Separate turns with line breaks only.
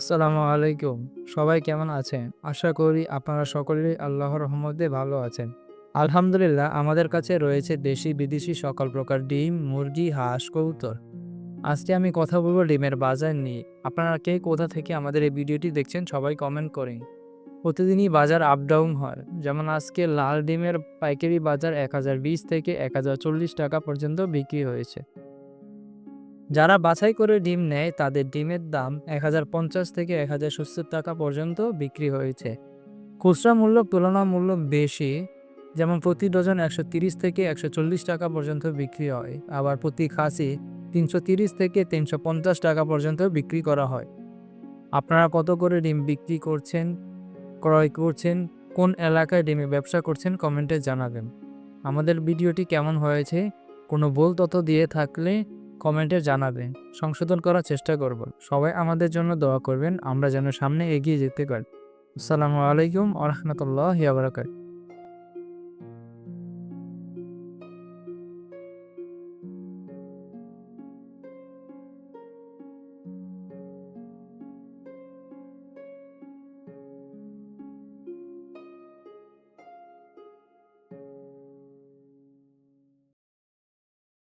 আসসালামু আলাইকুম। সবাই কেমন আছেন? আশা করি আপনারা সকলেই আল্লাহর রহমতে ভালো আছেন। আলহামদুলিল্লাহ, আমাদের কাছে রয়েছে দেশি বিদেশি সকল প্রকার ডিম, মুরগি, হাঁস, কবুতর। আজকে আমি কথা বলব ডিমের বাজার নিয়ে। আপনারা কে কোথা থেকে আমাদের এই ভিডিওটি দেখছেন সবাই কমেন্ট করেন। প্রতিদিনই বাজার আপ ডাউন হয়। যেমন আজকে লাল ডিমের পাইকারি বাজার এক হাজার বিশ থেকে এক হাজার চল্লিশ টাকা পর্যন্ত বিক্রি হয়েছে। যারা বাছাই করে ডিম নেয়, তাদের ডিমের দাম এক হাজার পঞ্চাশ থেকে এক হাজার সত্তর টাকা পর্যন্ত বিক্রি হয়েছে। খুচরা মূল্য তুলনামূল্য বেশি, যেমন প্রতি ডজন একশো থেকে একশো চল্লিশ টাকা পর্যন্ত বিক্রি হয়। আবার প্রতি খাসি তিনশো থেকে তিনশো পঞ্চাশ টাকা পর্যন্ত বিক্রি করা হয়। আপনারা কত করে ডিম বিক্রি করছেন, ক্রয় করছেন, কোন এলাকায় ডিমে ব্যবসা করছেন কমেন্টে জানাবেন। আমাদের ভিডিওটি কেমন হয়েছে, কোনো ভুল তথ্য দিয়ে থাকলে কমেন্টে জানাবেন সংশোধন করার চেষ্টা করব। সবাই আমাদের জন্য দোয়া করবেন, আমরা যেন সামনে এগিয়ে যেতে পারি। আসসালামু আলাইকুম আ রহমতুল্লাহ